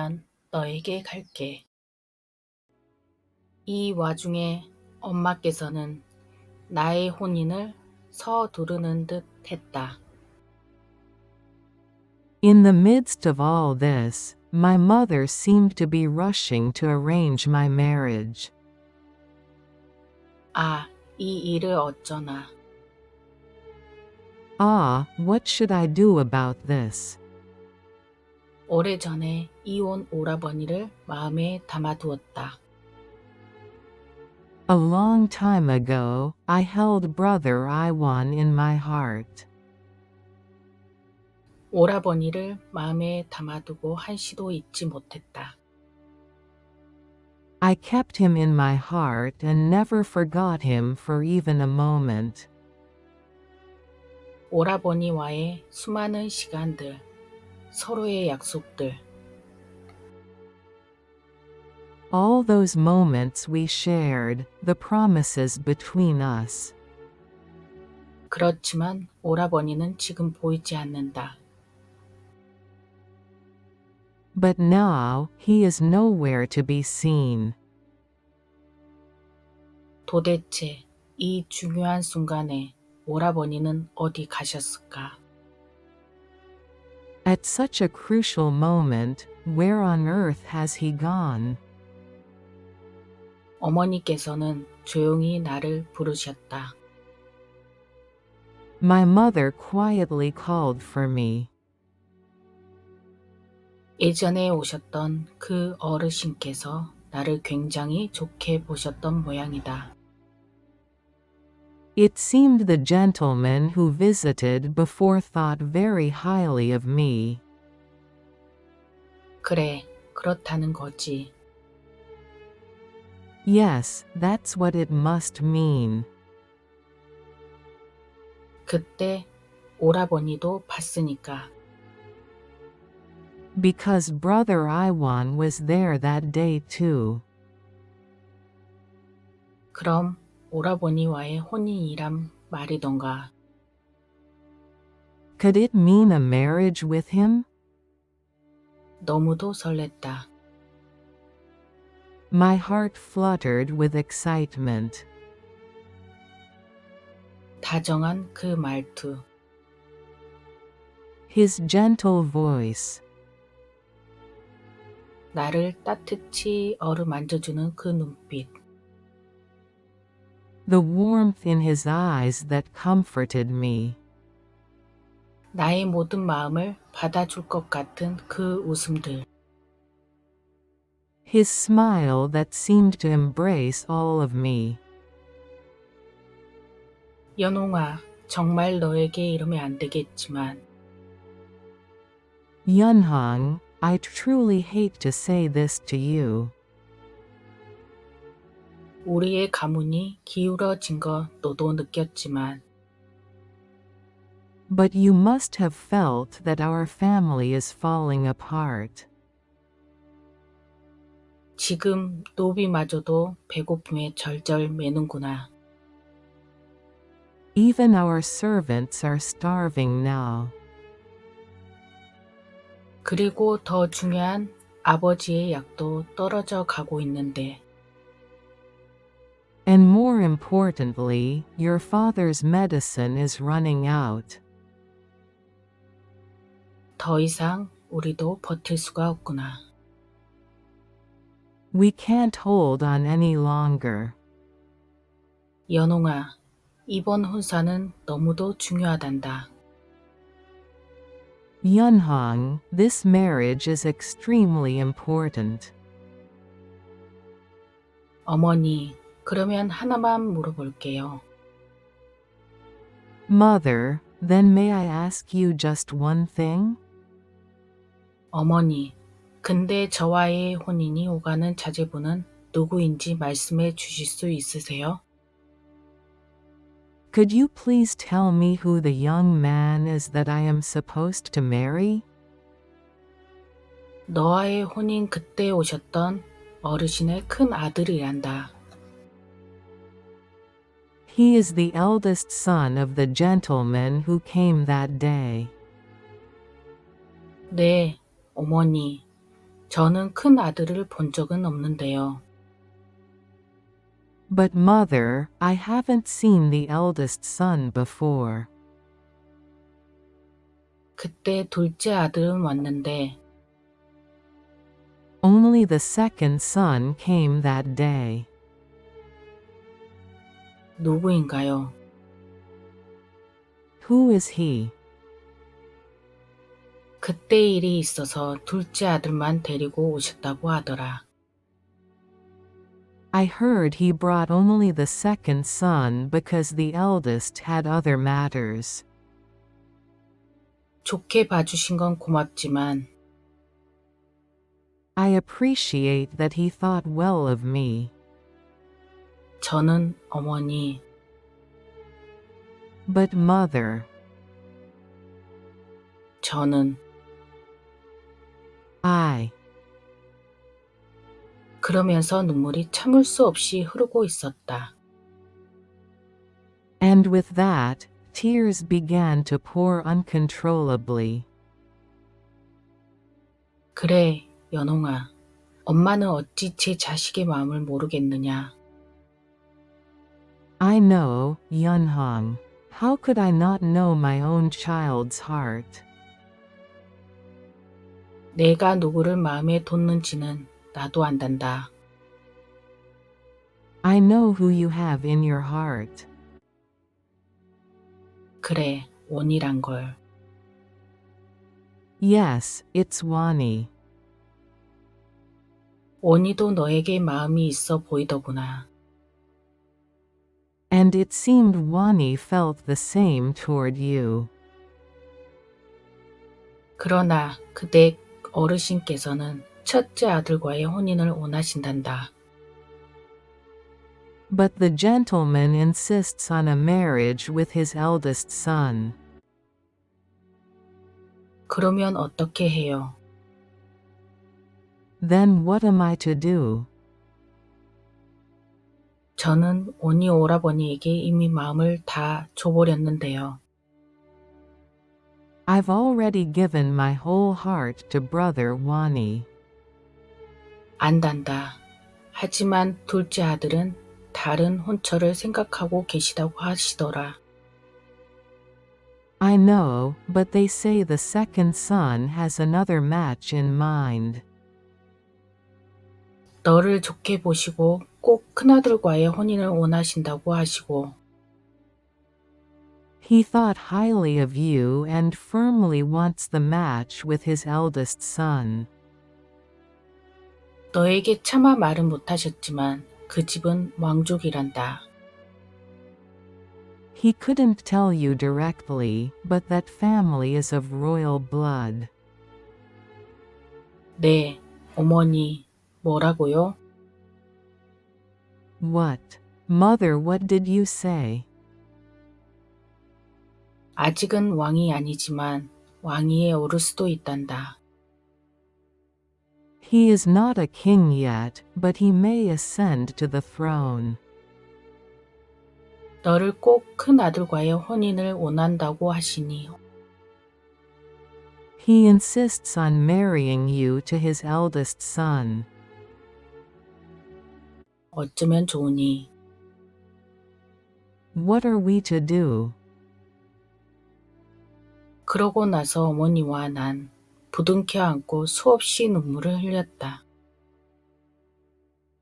들면 너에게 갈게. 이 와중에 엄마께서는 나의 혼인을 서두르는 듯 했다. In the midst of all this, my mother seemed to be rushing to arrange my marriage. 아, 이 일을 어쩌나. Ah, what should I do about this? 오래전에 이혼 오라버니를 마음에 담아두었다. A long time ago, I held brother Iwan in my heart. 오라버니를 마음에 담아두고 한시도 잊지 못했다. I kept him in my heart and never forgot him for even a moment. 오라버니와의 수많은 시간들, 서로의 약속들, All those moments we shared, the promises between us. 그렇지만 오라버니는 지금 보이지 않는다. But now, he is nowhere to be seen. 도대체 이 중요한 순간에 오라버니는 어디 가셨을까? At such a crucial moment, where on earth has he gone? 어머니께서는 조용히 나를 부르셨다. My mother quietly called for me. 예전에 오셨던 그 어르신께서 나를 굉장히 좋게 보셨던 모양이다. It seemed the gentleman who visited before thought very highly of me. 그래, 그렇다는 거지. Yes, that's what it must mean. 그때 오라버니도 봤으니까. Because brother Iwan was there that day too. 그럼 오라버니와의 혼인이란 말이던가. Could it mean a marriage with him? 너무도 설렜다. My heart fluttered with excitement. 다정한 그 말투. His gentle voice. 나를 따뜻히 어루만져주는 그 눈빛. The warmth in his eyes that comforted me. 나의 모든 마음을 받아줄 것 같은 그 웃음들. His smile that seemed to embrace all of me. 연홍아, 정말 너에게 이러면 안 되겠지만, Yunhong, I truly hate to say this to you. 우리의 가문이 기울어진 거 너도 느꼈지만, But you must have felt that our family is falling apart. 지금 노비마저도 배고픔에 절절 매는구나. Even our servants are starving now. 그리고 더 중요한 아버지의 약도 떨어져 가고 있는데, And more importantly, your father's medicine is running out. 더 이상 우리도 버틸 수가 없구나. We can't hold on any longer. 연홍아, 이번 혼사는 너무도 중요하단다. Yunhong, this marriage is extremely important. 어머니, 그러면 하나만 물어볼게요. Mother, then may I ask you just one thing? 어머니, 근데 저와의 혼인이 오가는 자제분은 누구인지 말씀해 주실 수 있으세요? Could you please tell me who the young man is that I am supposed to marry? 너와의 혼인 그때 오셨던 어르신의 큰 아들이란다. He is the eldest son of the gentleman who came that day. 네, 어머니. 저는 큰 아들을 본 적은 없는데요. But mother, I haven't seen the eldest son before. 그때 둘째 아들은 왔는데 Only the second son came that day. 누구인가요? Who is he? 그때 일이 있어서 둘째 아들만 데리고 오셨다고 하더라. I heard he brought only the second son because the eldest had other matters. 좋게 봐주신 건 고맙지만 I appreciate that he thought well of me, 저는 어머니, but mother, 저는 I. 그러면서 눈물이 참을 수 없이 흐르고 있었다. And with that, tears began to pour uncontrollably. 그래, 연홍아. 엄마는 어찌 제 자식의 마음을 모르겠느냐. I know, Yunhong. How could I not know my own child's heart? 내가 누구를 마음에 뒀는지는 나도 안단다. I know who you have in your heart. 그래, 원이란 걸. Yes, it's Wani. 원이도 너에게 마음이 있어 보이더구나. And it seemed Wani felt the same toward you. 그러나 그대 어르신께서는 첫째 아들과의 혼인을 원하신단다. But the gentleman insists on a marriage with his eldest son. 그러면 어떻게 해요? Then what am I to do? 저는 원이 오라버니에게 이미 마음을 다 줘버렸는데요. I've already given my whole heart to brother Wani. 안단다. 하지만 둘째 아들은 다른 혼처를 생각하고 계시다고 하시더라. I know, but they say the second son has another match in mind. 너를 좋게 보시고 꼭 큰아들과의 혼인을 원하신다고 하시고 He thought highly of you and firmly wants the match with his eldest son. 너에게 차마 말은 못하셨지만 그 집은 왕족이란다. He couldn't tell you directly, but that family is of royal blood. 네, 어머니, 뭐라고요? What? Mother, what did you say? 아직은 왕이 아니지만 왕위에 오를 수도 있단다. He is not a king yet, but he may ascend to the throne. 너를 꼭 큰 아들과의 혼인을 원한다고 하시니 He insists on marrying you to his eldest son. 어쩌면 좋으니 What are we to do? 그러고 나서 어머니와 난 부둥켜 안고 수없이 눈물을 흘렸다.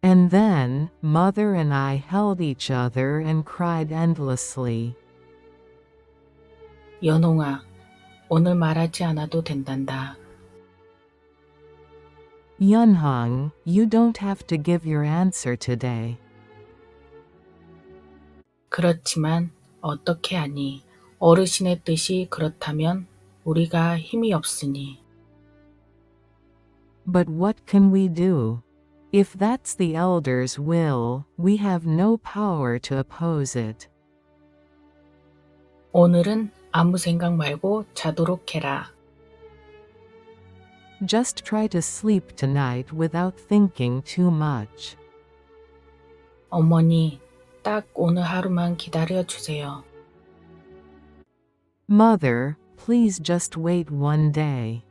And then, mother and I held each other and cried endlessly. 연홍아, 오늘 말하지 않아도 된단다. Yunhong, you don't have to give your answer today. 그렇지만 어떻게 하니? 어르신의 뜻이 그렇다면 우리가 힘이 없으니. But what can we do? If that's the elders' will, we have no power to oppose it. 오늘은 아무 생각 말고 자도록 해라. Just try to sleep tonight without thinking too much. 어머니, 딱 오늘 하루만 기다려 주세요. Mother, please just wait one day.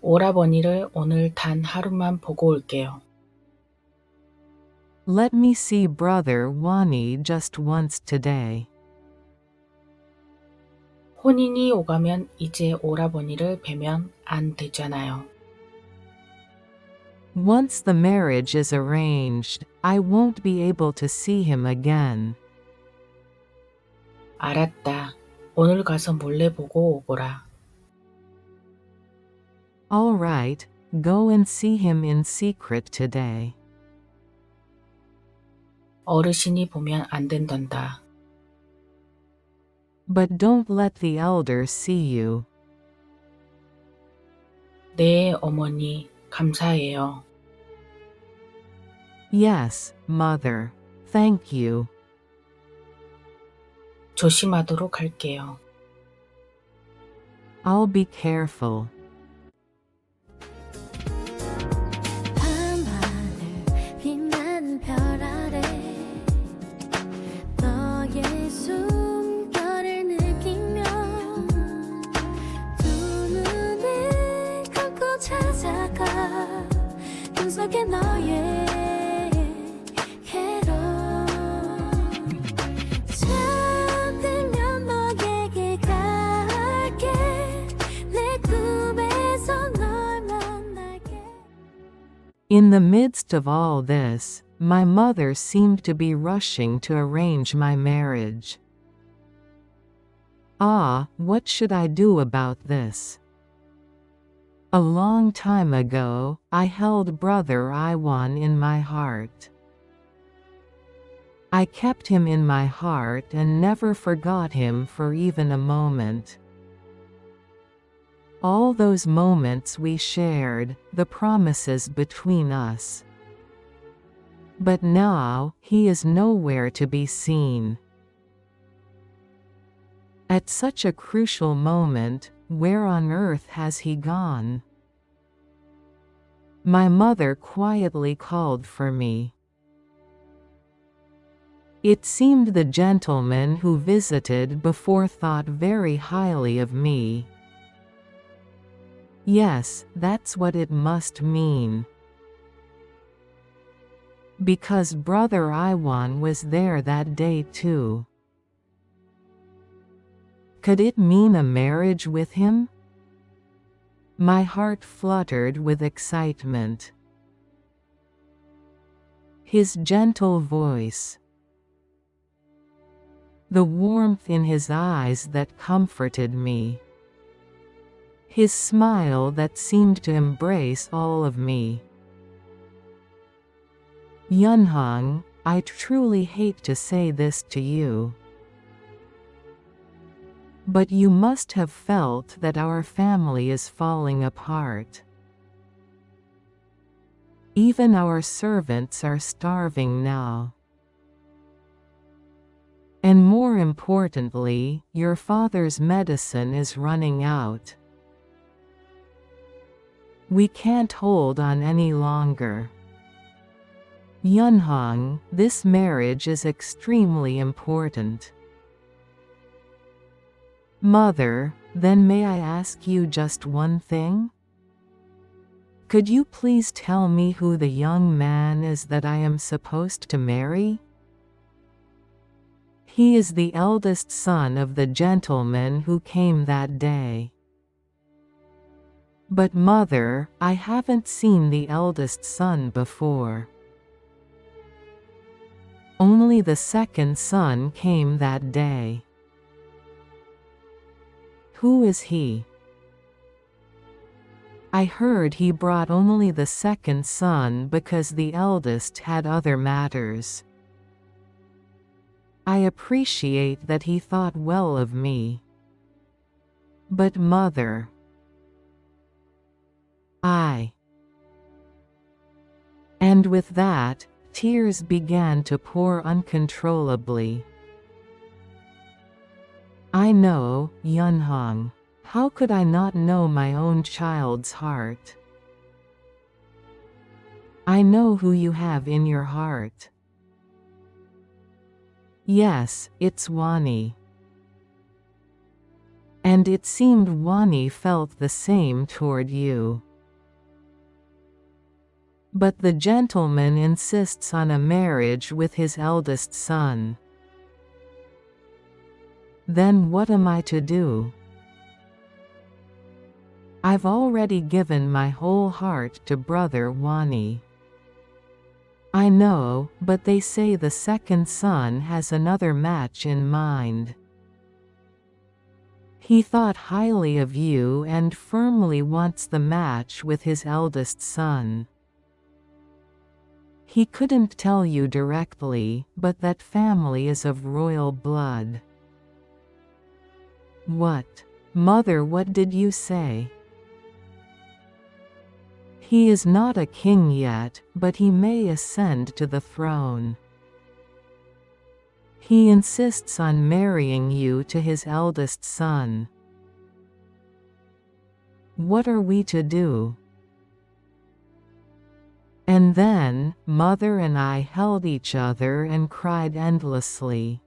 오라버니를 오늘 단 하루만 보고 올게요. Let me see brother Wani just once today. 혼인이 오가면 이제 오라버니를 뵈면 안 되잖아요. Once the marriage is arranged, I won't be able to see him again. 알았다. 오늘 가서 몰래 보고 오거라. All right, go and see him in secret today. 어르신이 보면 안 된단다. But don't let the elders see you. 네, 어머니. 감사해요. Yes, mother. Thank you. 조심하도록 할게요. I'll be careful. In the midst of all this, my mother seemed to be rushing to arrange my marriage. Ah, what should I do about this? A long time ago, I held brother Iwan in my heart. I kept him in my heart and never forgot him for even a moment. All those moments we shared, the promises between us. But now, he is nowhere to be seen. At such a crucial moment, where on earth has he gone? My mother quietly called for me. It seemed the gentleman who visited before thought very highly of me. Yes, that's what it must mean. Because brother Iwan was there that day too. Could it mean a marriage with him? My heart fluttered with excitement. His gentle voice. The warmth in his eyes that comforted me. His smile that seemed to embrace all of me. Yunhong, I truly hate to say this to you. But you must have felt that our family is falling apart. Even our servants are starving now. And more importantly, your father's medicine is running out. We can't hold on any longer. Yunhong, this marriage is extremely important. Mother, then may I ask you just one thing? Could you please tell me who the young man is that I am supposed to marry? He is the eldest son of the gentleman who came that day. But mother, I haven't seen the eldest son before. Only the second son came that day. Who is he? I heard he brought only the second son because the eldest had other matters. I appreciate that he thought well of me. But mother, And with that, tears began to pour uncontrollably. I know, Yunhong. How could I not know my own child's heart? I know who you have in your heart. Yes, it's Wani. And it seemed Wani felt the same toward you. But the gentleman insists on a marriage with his eldest son. Then what am I to do? I've already given my whole heart to brother Wani. I know, but they say the second son has another match in mind. He thought highly of you and firmly wants the match with his eldest son. He couldn't tell you directly, but that family is of royal blood. What? Mother, what did you say? He is not a king yet, but he may ascend to the throne. He insists on marrying you to his eldest son. What are we to do? And then, mother and I held each other and cried endlessly.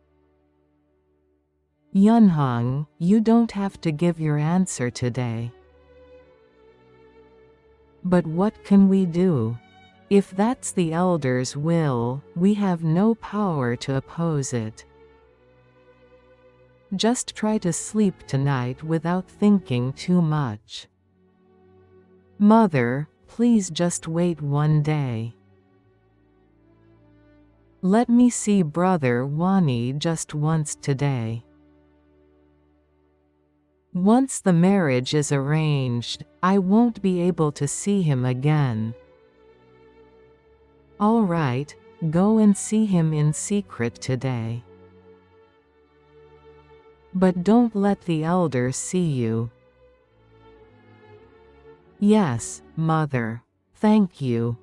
Yunhong, you don't have to give your answer today. But what can we do? If that's the elders' will, we have no power to oppose it. Just try to sleep tonight without thinking too much. Mother, please just wait one day. Let me see brother Wani just once today. Once the marriage is arranged, I won't be able to see him again. All right, go and see him in secret today. But don't let the elders see you. Yes, mother. Thank you.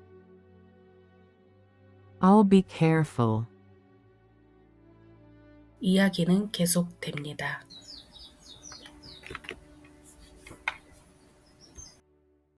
I'll be careful. 이야기는 계속됩니다.